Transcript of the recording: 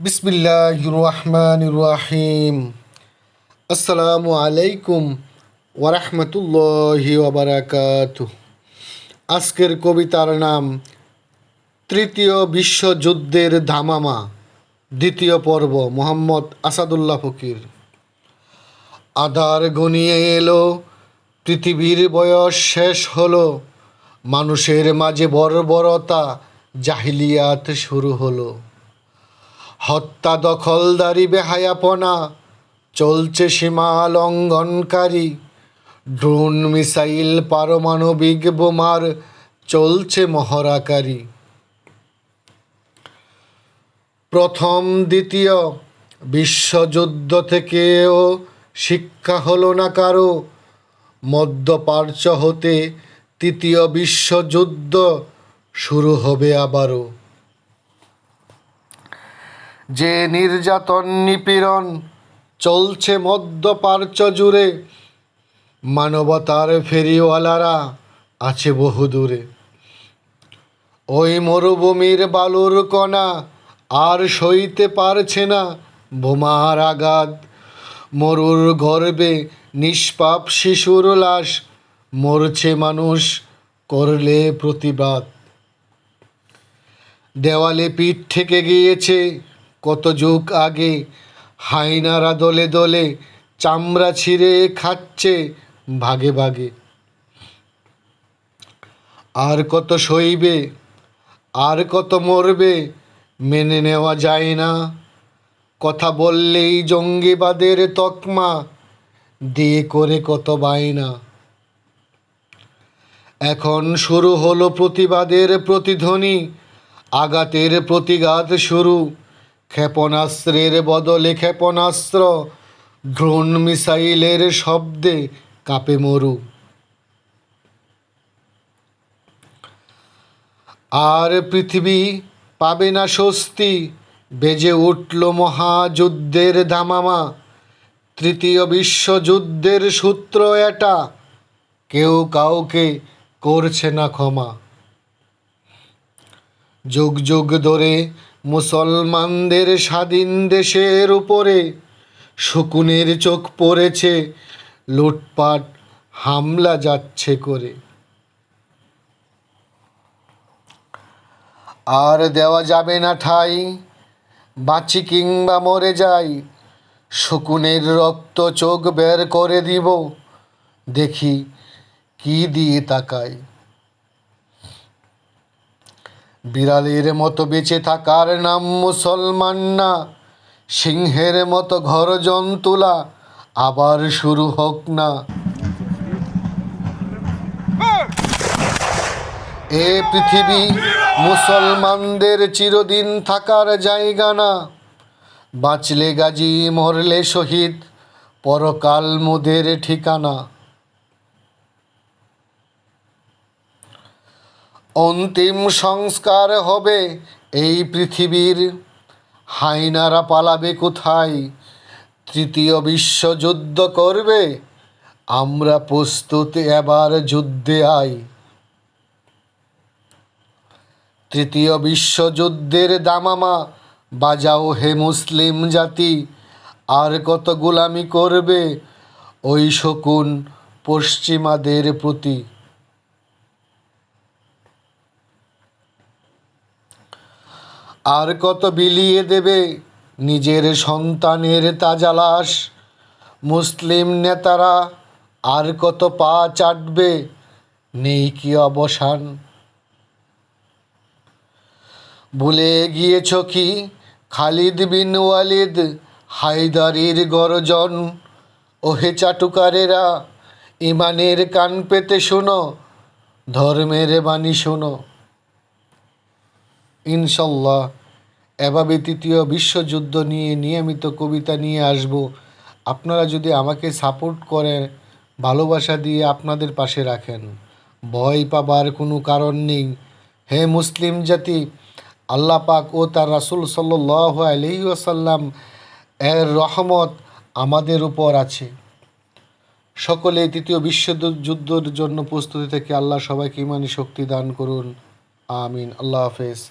বিসমিল্লাহ রহমান রাহিম আসসালামু আলাইকুম ওরহমতুল্লাহি ওবরাকাত আজকের কবিতার নাম, তৃতীয় বিশ্বযুদ্ধের ধামামা, দ্বিতীয় পর্ব, মোহাম্মদ আসাদুল্লাহ ফকির। আধার ঘনিয়ে এলো, পৃথিবীর বয়স শেষ হলো, মানুষের মাঝে বর্বরতা, জাহিলিয়াত শুরু হলো। হত্যা দখলদারি বেহায়াপনা, চলছে সীমা লঙ্ঘনকারী ড্রোন, মিসাইল, পারমাণবিক বোমার, চলছে মহড়াকারী। প্রথম, দ্বিতীয়, বিশ্বযুদ্ধ থেকেও শিক্ষা হলো না কারও। মধ্যপ্রাচ্য হতে তৃতীয় বিশ্বযুদ্ধ শুরু হবে আবারও। যে নির্যাতন নিপীড়ন চলছে মধ্যপ্রাচ্য জুড়ে, মানবতার ফেরিওয়ালারা আছে বহুদূরে ওই মরুভূমির বালুর কণা আর সইতে পারছে না বোমার আঘাত। মরুর গর্বে নিষ্পাপ শিশুর লাশ, মরছে মানুষ করলে প্রতিবাদ। দেওয়ালে পিঠ থেকে গিয়েছে কত যুগ আগে হাইনারা দলে দলে চামড়া ছিঁড়ে খাচ্ছে ভাগে ভাগে। আর কত সইবে, আর কত মরবে মেনে নেওয়া যায় না। কথা বললেই জঙ্গিবাদের তকমা, দিয়ে করে কত বায়না। এখন শুরু হলো প্রতিবাদের প্রতিধ্বনি, আঘাতের প্রতিঘাত শুরু। ক্ষেপণাস্ত্রের বদলে ক্ষেপণাস্ত্র, ড্রোন মিসাইলের শব্দে কাঁপে মরু। আর পৃথিবী পাবে না স্বস্তি, বেজে উঠল মহাযুদ্ধের ধামামা। তৃতীয় বিশ্বযুদ্ধের সূত্র এটা, কেউ কাউকে করছে না ক্ষমা। যুগ যুগ ধরে মুসলমানদের স্বাধীন দেশের উপরে শকুনের চোখ পড়েছে, লুটপাট, হামলা যাচ্ছে করে। আর দেওয়া যাবে না ঠাই, বাঁচি কিংবা মরে যাই, শকুনের রক্ত চোখ বের করে দিব, দেখি কি দিয়ে তাকায় বিড়ালের মতো বেঁচে থাকার নাম মুসলমান না সিংহের মতো ঘর জন্তুলা, আবার শুরু হোক না। এ পৃথিবী মুসলমানদের চিরদিন থাকার জায়গা না। বাঁচলে গাজী, মরলে শহীদ, পরকাল মোদের ঠিকানা। অন্তিম সংস্কার হবে এই পৃথিবীর। হাইনারা পালাবে কোথায়? তৃতীয় বিশ্বযুদ্ধ করবে? আমরা প্রস্তুত এবার যুদ্ধে আই। তৃতীয় বিশ্বযুদ্ধের দামামা, বাজাও হে মুসলিম জাতি, আর কত গোলামি করবে ওই শকুন পশ্চিমাদের প্রতি। আর কত বিলিয়ে দেবে নিজের সন্তানের তাজা লাশ? মুসলিম নেতারা আর কত পা চাটবে? নেই কি অবসান। ভুলে গিয়েছ কি? খালিদ বিন ওয়ালিদ, হায়দারির গরজন। ওহে চাটুকারেরা, ইমানের কান পেতে শোনো, ধর্মের বাণী শোনো। ইনশাল্লাহ। এভাবে তৃতীয় বিশ্বযুদ্ধ নিয়ে নিয়মিত কবিতা নিয়ে আসব। আপনারা যদি আমাকে সাপোর্ট করেন, ভালোবাসা দিয়ে আপনাদের পাশে রাখেন। ভয় পাবার কোনো কারণ নেই। হে মুসলিম জাতি, আল্লাহ পাক ও তার রাসুল সাল্লাহ আলহি আসাল্লাম এর রহমত আমাদের উপর আছে। সকলে তৃতীয় বিশ্বযুদ্ধের জন্য প্রস্তুতি থেকে আল্লাহ সবাইকে ইমানি শক্তি দান করুন। আমিন। আল্লাহ হাফেজ।